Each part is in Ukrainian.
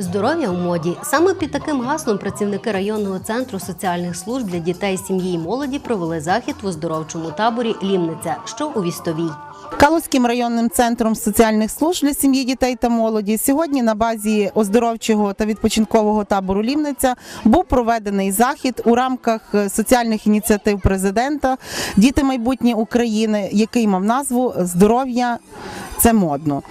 Здоров'я у моді саме під таким гаслом працівники районного центру соціальних служб для дітей, сім'ї і молоді провели захід в оздоровчому таборі Лімниця, що у Вістовій. Калузьким районним центром соціальних служб для сім'ї, дітей та молоді сьогодні на базі оздоровчого та відпочинкового табору Лівниця був проведений захід у рамках е, соціальних ініціатив президента Діти майбутнє України, який мав назву Здоров'я це модно.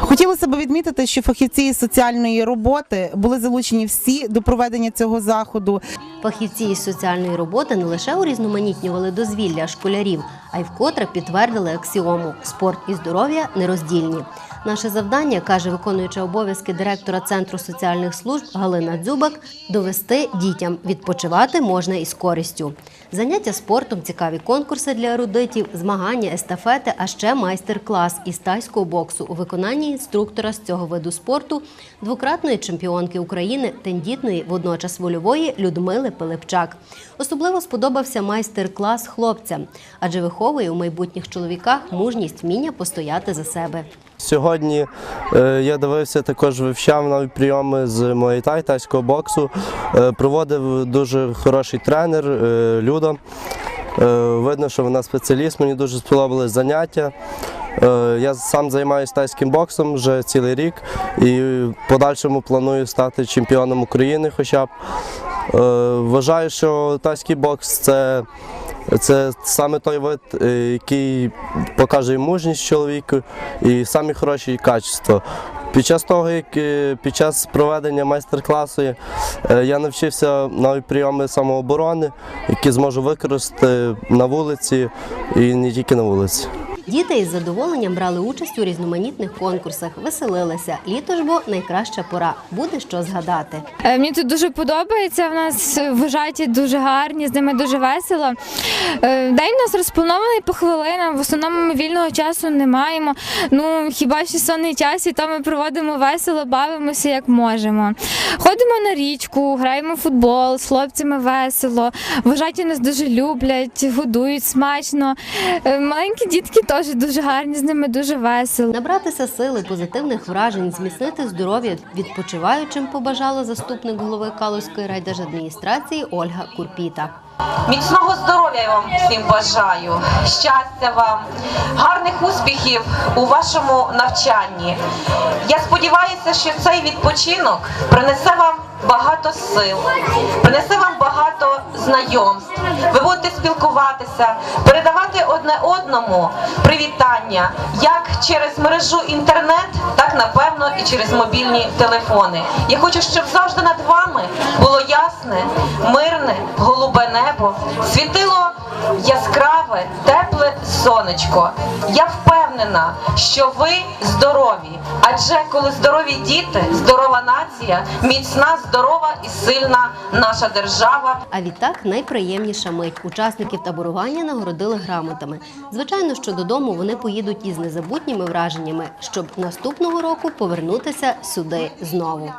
Хотілося б відмітити, що фахівці із соціальної роботи були залучені всі до проведення цього заходу. Фахівці із соціальної роботи не лише урізноманітнювали дозвілля школярів, а й вкотре підтвердили аксіому спорт і здоров'я нероздільні. Наше завдання, каже виконуюча обов'язки директора центру соціальних служб Галина Дзюбак, довести дітям відпочивати можна із користю. Заняття спортом, цікаві конкурси для ерудитів, змагання, естафети, а ще майстер-клас із тайського боксу у виконанні інструктора з цього виду спорту, двократної чемпіонки України, тендітної, водночас вольової Людмили Пилипчак. Особливо сподобався майстер-клас хлопцям, адже виховує у майбутніх чоловіках мужність вміння постояти за себе. Сьогодні е, я дивився, також вивчав нові прийоми з муайтай, тайського боксу. Е, проводив дуже хороший тренер е, Люда. Е, видно, що вона спеціаліст, мені дуже сподобались заняття. Е, я сам займаюся тайським боксом вже цілий рік і в подальшому планую стати чемпіоном України хоча б. Е, Вважаю, що тайський бокс це, це саме той вид, який покаже мужність чоловіку і самі хороші качества. Під час того, як е, під час проведення майстер-класу е, я навчився нові прийоми самооборони, які зможу використати на вулиці і не тільки на вулиці. Діти із задоволенням брали участь у різноманітних конкурсах, веселилися. Літо ж бо найкраща пора. Буде що згадати. Е, Мені тут дуже подобається. В нас вважаті дуже гарні, з ними дуже весело. Е, День у нас розпланований по хвилинам. В основному ми вільного часу не маємо. Ну хіба що сонний час, і то ми проводимо весело, бавимося як можемо. Ходимо на річку, граємо в футбол, з хлопцями весело. Вважаті нас дуже люблять, годують смачно. Е, Маленькі дітки теж дуже гарні, з ними дуже весело. Набратися сили, позитивних вражень, зміцнити здоров'я відпочиваючим побажала заступник голови Калузької райдержадміністрації Ольга Курпіта. Міцного здоров'я вам всім бажаю, щастя вам, гарних успіхів у вашому навчанні. Я сподіваюся, що цей відпочинок принесе вам багато сил, принесе вам багато знайомств. Ви будете спілкуватися, передавати одне одному привітання як через мережу інтернет, так напевно і через мобільні телефони. Я хочу, щоб завжди над вами було ясне, мирне, голубе небо, світило яскраве, тепле сонечко. Я впевнена, що ви здорові. Адже коли здорові діти, здорова нація, міцна, здорова і сильна наша держава. А відтак найприємніша мить. Учасників таборування нагородили грамотами. Звичайно, що додому вони поїдуть із незабутніми враженнями, щоб наступного року повернутися сюди знову.